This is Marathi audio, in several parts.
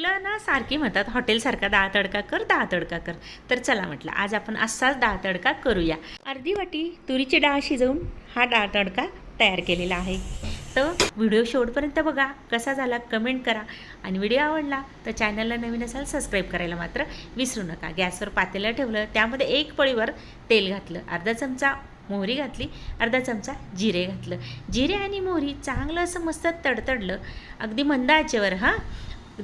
मुलं ना सारखी म्हणतात हॉटेलसारखा दहा तडका कर दहा तडका कर. तर चला म्हटलं आज आपण असाच दहा तडका करूया. अर्धी वाटी तुरीची डाळ शिजवून हा डाळ तडका तयार केलेला आहे. तर व्हिडिओ शेवटपर्यंत बघा कसा झाला कमेंट करा. आणि व्हिडिओ आवडला तर चॅनलला नवीन असाल सबस्क्राईब करायला मात्र विसरू नका. गॅसवर पातेलं ठेवलं त्यामध्ये एक पळीवर तेल घातलं अर्धा चमचा मोहरी घातली अर्धा चमचा जिरे घातलं. जिरे आणि मोहरी चांगलं असं मस्त तडतडलं अगदी मंद आचेवर हां.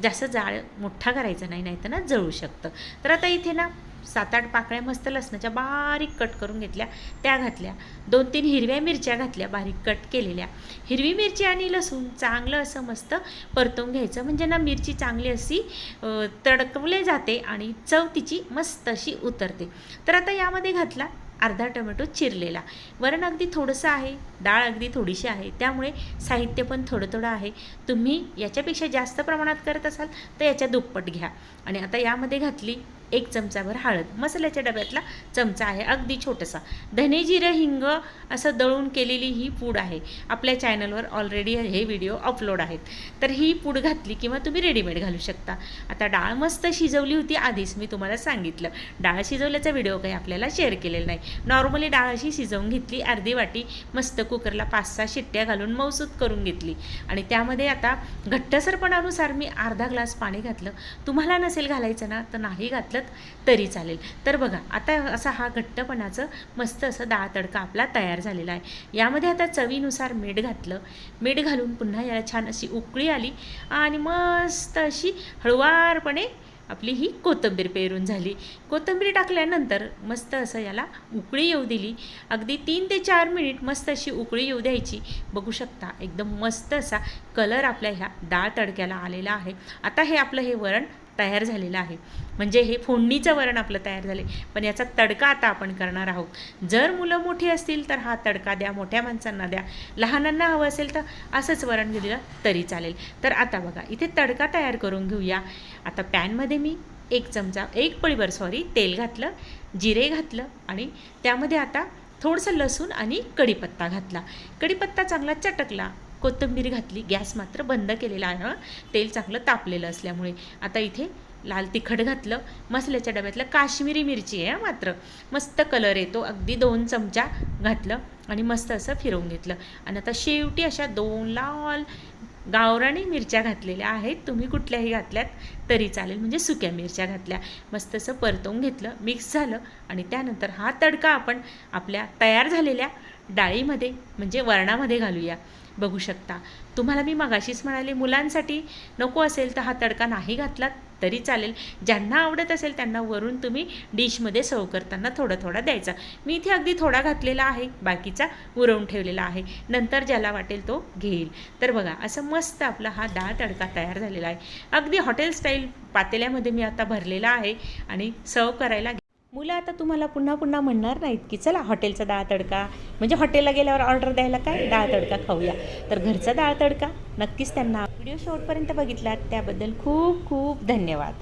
जास्त जाळ मोठा करायचा नाही नाही तर ना जळू शकतं. तर आता इथे ना सात आठ पाकळ्या मस्त लसणाच्या बारीक कट करून घेतल्या त्या घातल्या. दोन तीन हिरव्या मिरच्या घातल्या बारीक कट केलेल्या. हिरवी मिरची आणि लसूण चांगलं असं मस्त परतून घ्यायचं. म्हणजे ना मिरची चांगली अशी तडकवले जाते आणि चव तिची मस्त अशी उतरते. तर आता यामध्ये घातला अर्धा टोमॅटो चिरलेला. वरण अगदी थोडंसं आहे डाळ अगदी थोडीशी आहे त्यामुळे साहित्य पण थोडं थोडं आहे. तुम्ही याच्यापेक्षा जास्त प्रमाणात करत असाल तर याच्या दुप्पट घ्या. आणि आता यामध्ये घातली एक चमचाभर हळद. मसाल्याच्या डब्यातला चमचा आहे अगदी छोटासा. धने जिरं हिंग असं दळून केलेली ही पूड आहे. आपल्या चॅनलवर ऑलरेडी हे व्हिडिओ अपलोड आहेत. तर ही पूड घातली किंवा तुम्ही रेडीमेड घालू शकता. आता डाळ मस्त शिजवली होती आधीच मी तुम्हाला सांगितलं. डाळ शिजवल्याचा व्हिडिओ काही आपल्याला शेअर केलेला नाही. नॉर्मली डाळ अशी शिजवून घेतली अर्धी वाटी मस्त कुकरला पाच सहा शिट्ट्या घालून मौसूद करून घेतली. आणि त्यामध्ये आता घट्टसरपणानुसार मी अर्धा ग्लास पाणी घातलं. तुम्हाला नसेल घालायचं ना तर नाही घातलं तरी चालेल. तर बघा आता असा हा घट्टपणाचं मस्त असं डाळ तडका आपला तयार झालेला आहे. यामध्ये आता चवीनुसार मीठ घातलं. मीठ घालून पुन्हा याला छान अशी उकळी आली आणि मस्त अशी हळुवारपणे आपली ही कोथिंबीर पेरून झाली. कोथिंबीर टाकल्यानंतर मस्त असं याला उकळी येऊ दिली. अगदी तीन ते चार मिनिट मस्त अशी उकळी येऊ द्यायची. बघू शकता एकदम मस्त असा कलर आपल्या ह्या डाळ तडक्याला आलेला आहे. आता हे आपलं हे वरण तयार झालेलं आहे. म्हणजे हे फोडणीचं वरण आपलं तयार झाले. पण याचा तडका आता आपण करणार आहोत. जर मुलं मोठी असतील तर हा तडका द्या मोठ्या माणसांना द्या. लहानांना हवं असेल तर असंच वरण दिलं तरी चालेल. तर आता बघा इथे तडका तयार करून घेऊया. आता पॅनमध्ये मी एक चमचा एक पळीवर सॉरी तेल घातलं जिरे घातलं आणि त्यामध्ये आता थोडंसं लसूण आणि कढीपत्ता घातला. कढीपत्ता चांगला चटकला. कोथिंबीर घातली गॅस मात्र बंद केलेला आहे. तेल चांगलं तापलेलं असल्यामुळे. आता इथे लाल तिखट घातलं. मसाल्याच्या डब्यातलं काश्मीरी मिरची आहे मात्र. मस्त कलर येतो. अगदी दोन चमचा घातलं आणि मस्त असं फिरवून घेतलं. आणि आता शेवटी अशा दोन लाल गावराणी मिरच्या घातलेल्या आहेत. तुम्ही कुठल्याही घातल्यात तरी चालेल. म्हणजे सुक्या मिरच्या घातल्या. मस्त असं परतवून घेतलं मिक्स झालं आणि त्यानंतर हा तडका आपण आपल्या तयार झालेल्या डाळीमध्ये म्हणजे वरणामध्ये घालूया. बघू शकता. तुम्हाला मी मगाशीच म्हणाले मुलांसाठी नको असेल तर हा तडका नाही घातला तरी चालेल. ज्यांना आवडत असेल त्यांना वरून तुम्ही डिशमध्ये सर्व करताना थोडा थोडा द्यायचा. मी इथे अगदी थोडा घातलेला आहे बाकीचा उरवून ठेवलेला आहे. नंतर ज्याला वाटेल तो घेईल. तर बघा असं मस्त आपला हा डाळ तडका तयार झालेला आहे. अगदी हॉटेल स्टाईल पातेल्यामध्ये मी आता भरलेला आहे आणि सर्व करायला मुलं आता तुम्हाला पुन्हा पुन्हा म्हणणार नाहीत की चला हॉटेलचा डाळ तडका. म्हणजे हॉटेलला गेल्यावर ऑर्डर द्यायला काय? डाळ तडका खाऊया. तर घरचा डाळ तडका नक्कीच त्यांना. व्हिडिओ शॉर्टपर्यंत बघितलात त्याबद्दल खूप खूप धन्यवाद.